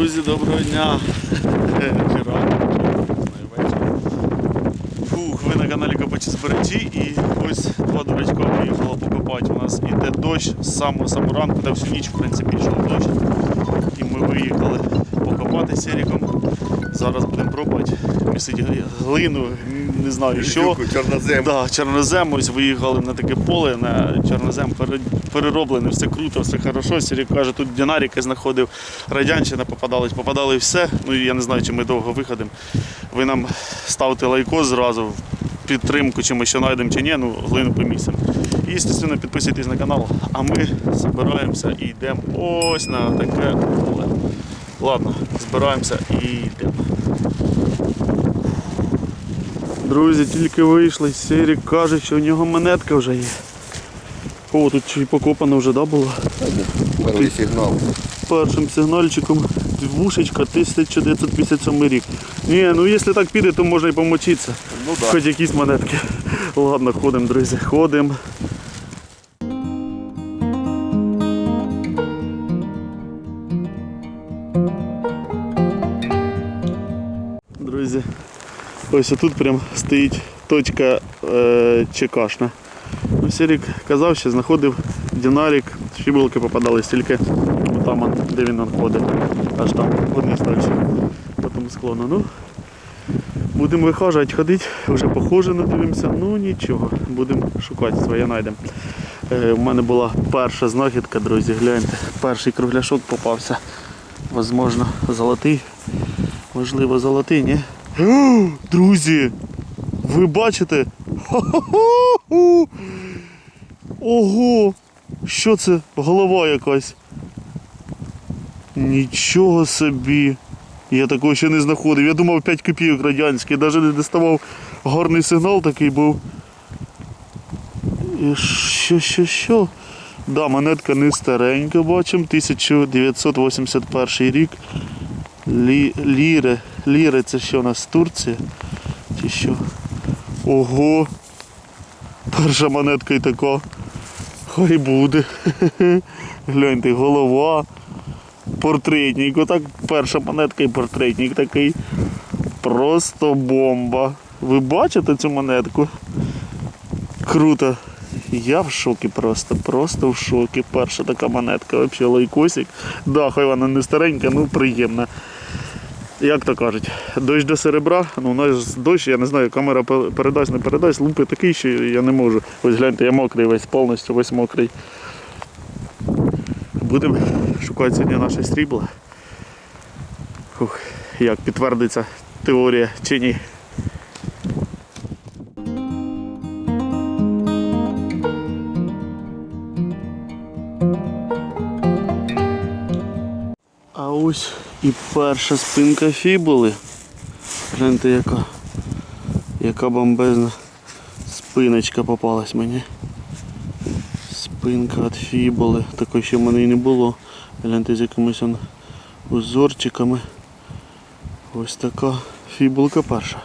Друзі, доброго дня. Фух, ви на каналі Копачі Збережі і ось два дурачка виїхало покопати. У нас іде дощ з самого самого ранку, та всю ніч в принципі йшов дощ. І ми виїхали покопати сіріком. Зараз будемо пробувати місити глину, не знаю що. чорнозем. Да, чорнозем, ось виїхали на таке поле, на чорнозем перероблене, все круто, все хорошо. Сірік каже, тут динаріки знаходив, радянщина попадались, попадали все. Ну я не знаю, чи ми довго виходимо. Ви нам ставте лайко зразу, підтримку, чи ми ще знайдемо, чи ні, ну глину помісимо. І, звісно, підписуйтесь на канал, а ми збираємося і йдемо ось на таке поле. Ладно, збираємося і йдемо. Друзі, тільки вийшли, Сірік каже, що у нього монетка вже є. О, тут ще й покопано вже да, було. Перший сигнал. Першим сигнальчиком двушечка 1957 рік. Ні, ну якщо так піде, то можна і помочитися. Ну да. Хоч якісь монетки. Ладно, ходимо, друзі, ходимо. Ось тут прям стоїть точка е, чекашна. Ну, Сірік казав, що знаходив динарік, фібулки попадались тільки там, де він ходить, аж там вниз далі, по тому склону. Ну, Будемо вихажувати, ходити, вже похоже надивимося, ну нічого, будемо шукати, своє знайдемо. Е, у мене була перша знахідка, друзі, гляньте, перший кругляшок попався. Возможно, золотий. Можливо, золотий, ні? Друзі! Ви бачите? Ого! Що це? Голова якась. Нічого собі. Я такого ще не знаходив. Я думав 5 копійок радянський, навіть не доставав гарний сигнал такий був. І що, що, що? Да, монетка не старенька, бачимо, 1981 рік. Лі, ліри. Ліри це що у нас Турція? Чи що? Ого! Перша монетка і така. Хай буде. Гляньте, голова. Портретник. Отак перша монетка і портретник такий. Просто бомба. Ви бачите цю монетку? Круто. Я в шокі просто, просто в шокі. Перша така монетка, взагалі лайкосик. Да, хай вона не старенька, ну приємна. Як то кажуть, дощ до серебра, ну у нас дощ, я не знаю, камера передасть, не передасть, лупи такий, що я не можу. Ось гляньте, я мокрий весь повністю, весь мокрий. Будемо шукати сьогодні наше срібло. Фух, як підтвердиться теорія чи ні. А ось і перша спинка фібули. Гляньте, яка, яка бомбезна спиночка попалась мені. Спинка від фібули. Такої ще в мене і не було. Гляньте з якимись он узорчиками. Ось така фібулка перша.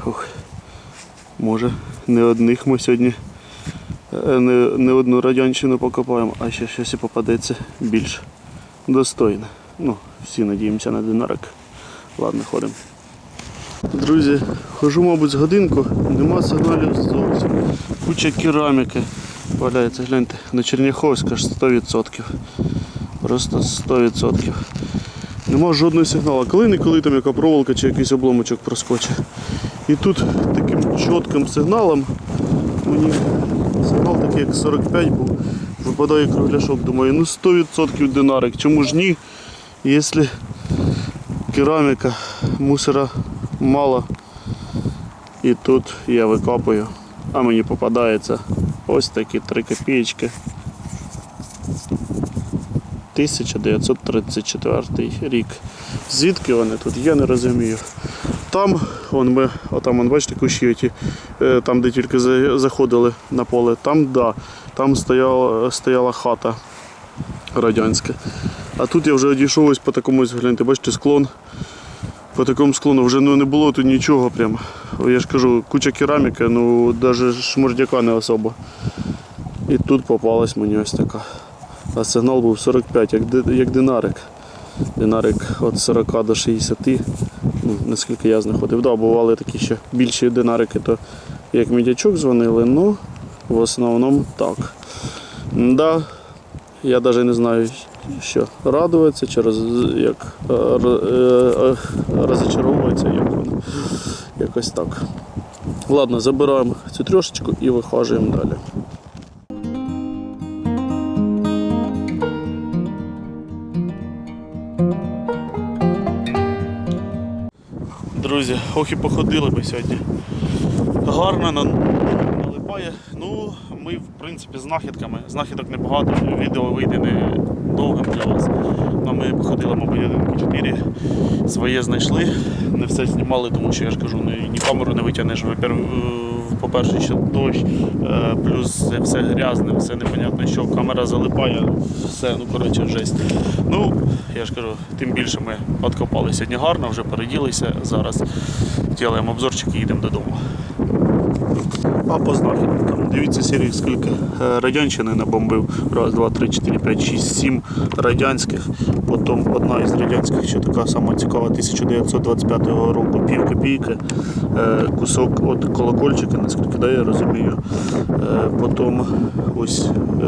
Хух. Може, не одних ми сьогодні е, не, не одну радянщину покопаємо, а ще щось і попадеться більш достойне. Ну, всі надіємося на динарик. Ладно, ходимо. Друзі, хожу, мабуть, з годинку, нема сигналів зовсім. Куча кераміки валяється, гляньте, на Черняховська ж 100%. Просто 100%. Нема жодного сигналу. Коли-неколи там яка проволока чи якийсь обломочок проскочить. І тут таким чітким сигналом мені сигнал такий як 45 був. Випадає кругляшок. Думаю, ну 100% динарик. Чому ж ні? Якщо кераміка, мусора мало. І тут я викопую, а мені попадається ось такі 3 копієчки. 1934 рік. Звідки вони тут? Я не розумію. Там, вон ми, отам, вон, бачите, кущі е, там, де тільки заходили на поле, там, да, там стояла, стояла хата радянська. А тут я вже одійшов ось по такому, ось, гляньте, бачите, склон. По такому склону вже ну, не було тут нічого прям. Я ж кажу, куча кераміки, ну навіть шмурдяка не особо. І тут попалась мені ось така. А сигнал був 45, як, як динарик. Динарик від 40 до 60. Ну, наскільки я знаходив. Да, бували такі ще більші динарики, то як мідячок дзвонили, ну в основному так. Да, я навіть не знаю, що радуватися, чи роз, як е, е, розочаровуватися, як воно. Якось так. Ладно, забираємо цю трьошечку і вихажуємо далі. Друзі, ох і походили ми сьогодні. Гарно на- налипає. Ну, ми в принципі знахідками. Знахідок небагато, відео вийде не довгим для вас. Ну, ми походили, мабуть, один чотири. Своє знайшли. Не все знімали, тому що я ж кажу, ні, камеру не витягнеш. Е, По-перше, ще дощ, е, плюс все грязне, все непонятно, що камера залипає, все, ну коротше, жесть. Ну, я ж кажу, тим більше ми откопали сьогодні гарно, вже переділися. Зараз робимо обзорчик і їдемо додому. А по знахідкам. Дивіться серії, скільки е, радянщини набомбив. Раз, два, три, чотири, п'ять, шість, сім радянських. Потім одна із радянських, що така сама цікава, 1925 року, пів копійки. Е, Кусок від колокольчика, наскільки да, я розумію. Е, Потім ось е,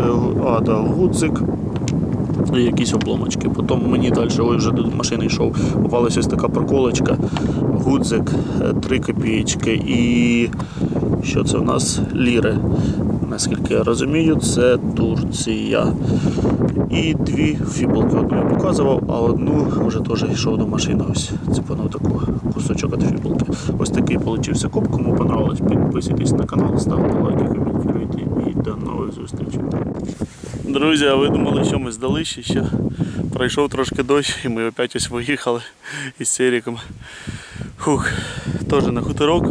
а, да, гудзик. І якісь обломочки. Потім мені далі, вже до машини йшов, попалася ось така проколочка, гудзик, 3 копійки і що це у нас ліри. Наскільки я розумію, це Турція. І дві фібулки. Одну я показував, а одну вже теж йшов до машини. Ось цепанув таку кусочок від фібулки. Ось такий получився коп. Кому понравилось, підписуйтесь на канал, ставте лайки, коментуйте і до нових зустрічей. Друзі, а ви думали, що ми здали ще, ще пройшов трошки дощ і ми опять ось виїхали із Серіком. Фух, теж на хуторок.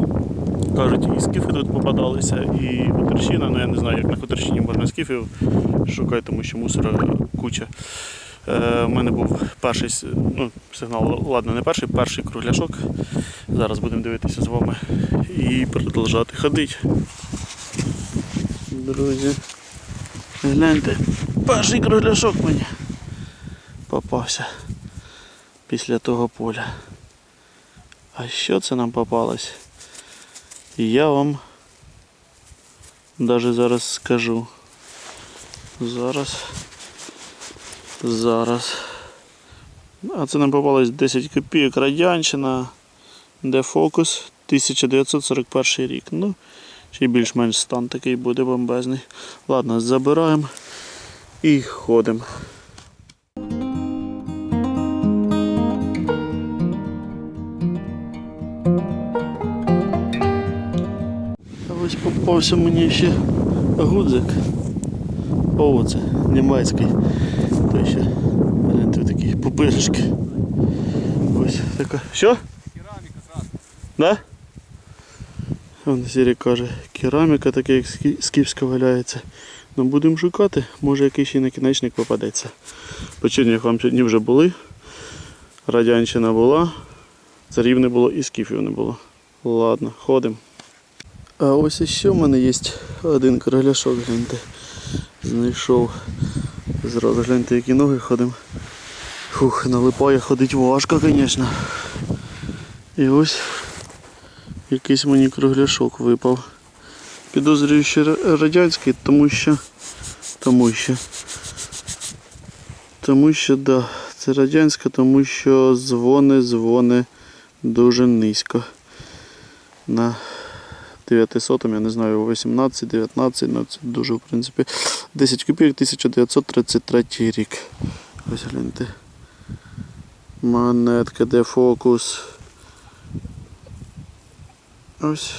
Кажуть, і скіфи тут попадалися, і хуторщина. Ну я не знаю, як на хуторщині можна скіфів шукати, тому що мусора куча. Е, у мене був перший ну, сигнал, ладно, не перший, перший кругляшок. Зараз будемо дивитися з вами і продовжати ходити. Друзі. Гляньте, перший кругляшок мені попався після того поля. А що це нам попалось? Я вам навіть зараз скажу. Зараз. Зараз. А це нам попалось 10 копійок радянщина. Де фокус 1941 рік. Ну, ще більш-менш стан такий буде бомбезний. Ладно, забираємо і ходимо. Ось попався мені ще гудзик. О, це німецький. Той ще гляньте, такі пупиришки. Ось така. Що? Кераміка зразу. Да? Вон Сірі каже, кераміка така, як скі- скіфська валяється. Ну будемо шукати, може якийсь ще накінечник попадеться. По Чернігам сьогодні вже були. Радянщина була, царів не було і скіфів не було. Ладно, ходимо. А ось іще в мене є один короляшок, гляньте. Знайшов. Зразу гляньте, які ноги ходимо. Фух, налипає ходить важко, звісно. І ось якийсь мені кругляшок випав. Підозрюю, що радянський, тому що. Тому що. Тому що, да, це радянська, тому що дзвони, дзвони дуже низько. На 900, я не знаю, 18, 19, ну це дуже, в принципі. 10 копійок 1933 рік. Ось гляньте. Монетка, де фокус. Ось.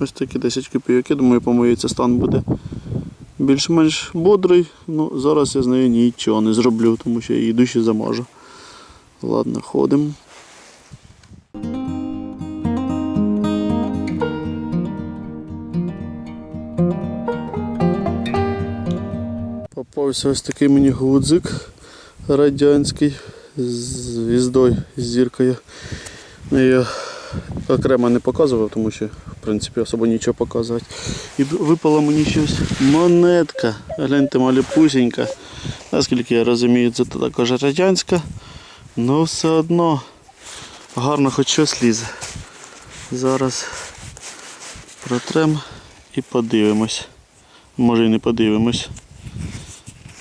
Ось такі 10 копійок. Я думаю, по-моєму, стан буде більш-менш бодрий. Ну, зараз я з нею нічого не зроблю, тому що я її душі замажу. Ладно, ходимо. Попався ось такий мені гудзик радянський з звіздою, з зіркою. Ну, Я окремо не показував, тому що в принципі особо нічого показувати. І випала мені щось монетка. Гляньте, малюпусінька. Наскільки я розумію, це також радянська. Ну все одно гарно хоч щось лізе. Зараз протрем і подивимось. Може і не подивимось.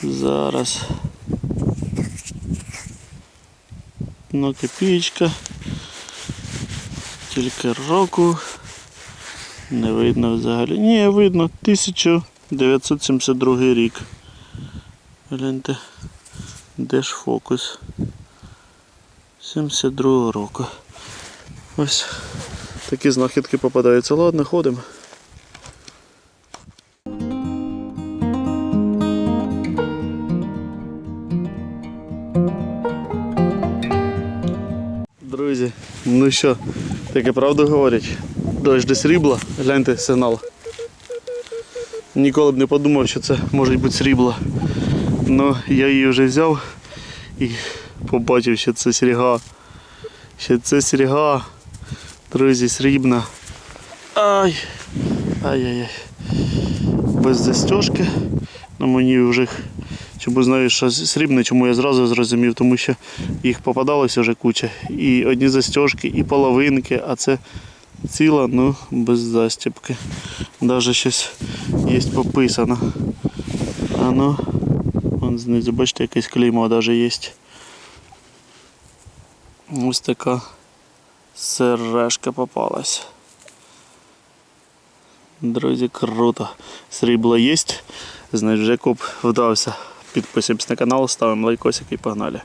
Зараз. Ну, копійка. Тільки року. Не видно взагалі. Ні, видно. 1972 рік. Гляньте. Де ж фокус? 72 року. Ось такі знахідки попадаються. Ладно, ходимо. Друзі, ну що, таке правду говорять? Дощ де срібла, гляньте сигнал. Ніколи б не подумав, що це може бути срібло. Ну, я її вже взяв і побачив, що це серега. Що це серега. Друзі, срібна. Ай! Ай-яй-яй. Без застежки. На мені вже чому знаю, що срібне, чому я зразу зрозумів, тому що їх попадалося вже куча. І одні застежки, і половинки, а це ціла, ну, без застібки. Навіть щось є пописано. А ну, вон знизу, бачите, якесь клеймо навіть є. Ось така сережка попалась. Друзі, круто. Срібло є. Значить, вже коп вдався. Підписуємось на канал, ставимо лайкосик і погнали.